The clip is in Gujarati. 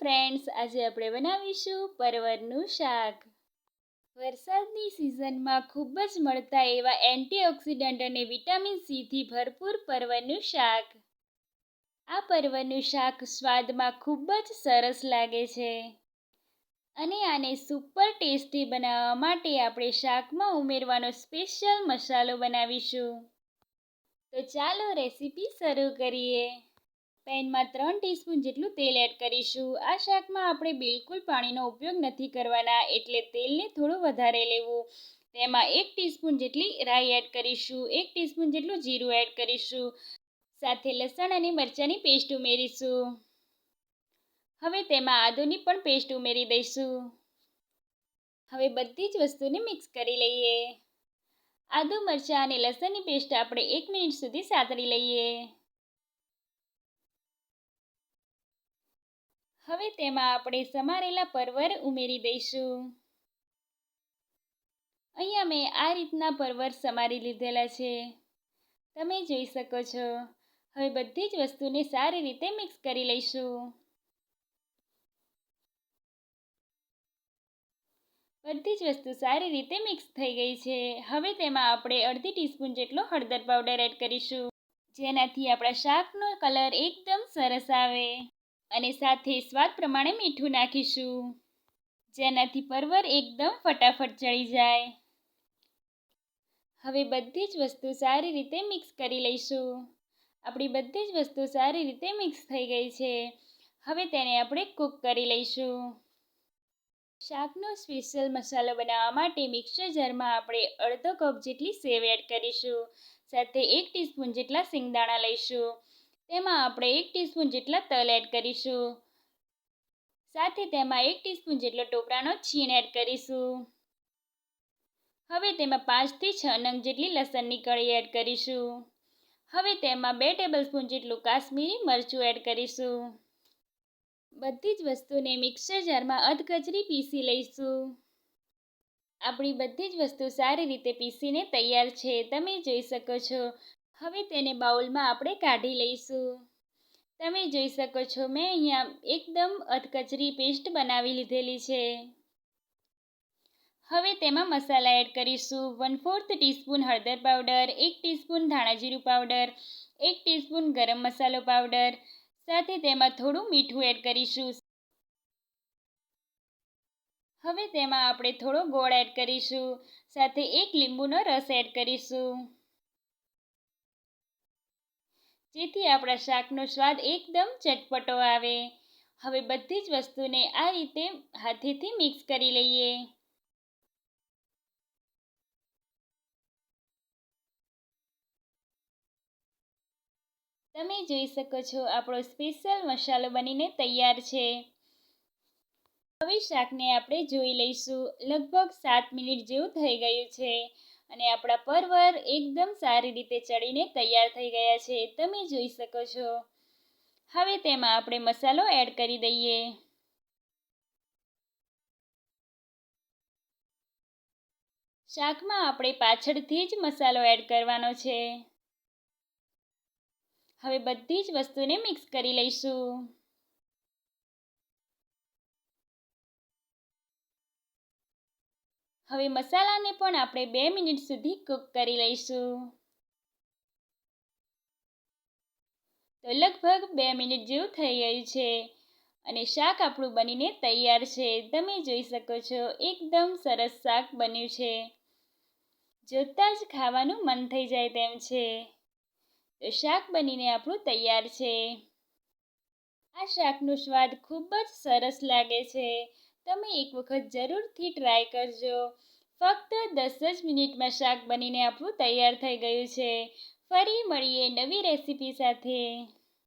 ફ્રેન્ડ્સ આજે આપણે બનાવીશું પરવરનું શાક. વરસાદની સિઝનમાં ખૂબ જ મળતા એવા એન્ટીઓક્સિડન્ટ અને વિટામિન સીથી ભરપૂર પરવરનું શાક. આ પરવરનું શાક સ્વાદમાં ખૂબ જ સરસ લાગે છે. અને આને સુપર ટેસ્ટી બનાવવા માટે આપણે શાકમાં ઉમેરવાનો સ્પેશિયલ મસાલો બનાવીશું. તો ચાલો રેસીપી શરૂ કરીએ. પેનમાં ત્રણ ટીસ્પૂન જેટલું તેલ એડ કરીશું. આ શાકમાં આપણે બિલકુલ પાણીનો ઉપયોગ નથી કરવાના, એટલે તેલને થોડું વધારે લેવું. તેમાં એક ટીસ્પૂન જેટલી રાઈ એડ કરીશું, એક ટીસ્પૂન જેટલું જીરું એડ કરીશું. સાથે લસણ અને મરચાંની પેસ્ટ ઉમેરીશું. હવે તેમાં આદુની પણ પેસ્ટ ઉમેરી દઈશું. હવે બધી જ વસ્તુને મિક્સ કરી લઈએ. આદુ, મરચાં અને લસણની પેસ્ટ આપણે એક મિનિટ સુધી સાતરી લઈએ. હવે તેમાં આપણે સમારેલા પરવર ઉમેરી દઈશું. અહીંયા મેં આ રીતના પરવર સમારી લીધેલા છે. તમે જોઈ શકો છો. હવે બધી જ વસ્તુને સારી રીતે મિક્સ કરી લઈશું. બધી જ વસ્તુ સારી રીતે મિક્સ થઈ ગઈ છે. હવે તેમાં આપણે અડધી ટીસ્પૂન જેટલો હળદર પાવડર એડ કરીશું. જેનાથી આપણા શાકનો કલર એકદમ સરસ આવે. અને સાથે સ્વાદ પ્રમાણે મીઠું નાખીશું. જેનાથી પરવર એકદમ ફટાફટ ચડી જાય. હવે બધી જ વસ્તુ સારી રીતે મિક્સ કરી લઈશું. આપણી બધી જ વસ્તુ સારી રીતે મિક્સ થઈ ગઈ છે. હવે તેને આપણે કૂક કરી લઈશું. શાકનો સ્પેશિયલ મસાલો બનાવવા માટે મિક્સર જારમાં આપણે અડધો કપ જેટલી સેવ એડ કરીશું. સાથે એક ટીસ્પૂન જેટલા સિંગદાણા લઈશું. તેમાં આપણે એક ટીસ્પૂન જેટલા તલ એડ કરીશું. સાથે તેમાં એક ટીસ્પૂન જેટલો ટોપરાનો છીણ એડ કરીશું. હવે તેમાં પાંચથી છ નંગ જેટલી લસણની કળી એડ કરીશું. હવે તેમાં બે ટેબલ સ્પૂન જેટલું કાશ્મીરી મરચું એડ કરીશું. બધી જ વસ્તુને મિક્સર જારમાં અધકચરી પીસી લઈશું. આપણી બધી જ વસ્તુ સારી રીતે પીસીને તૈયાર છે. તમે જોઈ શકો છો હવે તેને બાઉલમાં આપણે કાઢી લઈશું. તમે જોઈ શકો છો, મેં અહીંયા એકદમ અધકચરી પેસ્ટ બનાવી લીધેલી છે. હવે તેમાં મસાલા એડ કરીશું. વન ફોર્થ ટીસ્પૂન હળદર પાવડર, એક ટીસ્પૂન ધાણાજીરું પાવડર, એક ટીસ્પૂન ગરમ મસાલો પાવડર, સાથે તેમાં થોડું મીઠું એડ કરીશું. હવે તેમાં આપણે થોડો ગોળ એડ કરીશું. સાથે એક લીંબુનો રસ એડ કરીશું. જેથી આપણા શાકનો સ્વાદ એકદમ ચટપટો આવે. હવે બધી જ વસ્તુને આ રીતે હાથેથી મિક્સ કરી લઈએ. તમે જોઈ શકો છો આપણો સ્પેશિયલ મસાલો બનીને તૈયાર છે. હવે શાકને આપણે જોઈ લઈશું. લગભગ સાત મિનિટ જેવું થઈ ગયું છે. અને આપણા પરવર એકદમ સારી રીતે ચડીને તૈયાર થઈ ગયા છે. તમે જોઈ શકો છો. હવે તેમાં આપણે મસાલો એડ કરી દઈએ. શાકમાં આપણે પાછળથી જ મસાલો એડ કરવાનો છે. હવે બધી જ વસ્તુને મિક્સ કરી લઈશું. હવે મસાલાને પણ આપણે બે મિનિટ સુધી કૂક કરી લઈશું. તો લગભગ બે મિનિટ જેવું થઈ ગયું છે અને શાક આપણું બનીને તૈયાર છે. તમે જોઈ શકો છો, એકદમ સરસ શાક બન્યું છે. જોતાં જ ખાવાનું મન થઈ જાય તેમ છે. તો શાક બનીને આપણું તૈયાર છે. આ શાકનો સ્વાદ ખૂબ જ સરસ લાગે છે. તમે એક વખત જરૂરથી ટ્રાય કરજો. ફક્ત દસ જ મિનિટમાં શાક બનીને આપણું તૈયાર થઈ ગયું છે. ફરી મળીએ નવી રેસીપી સાથે.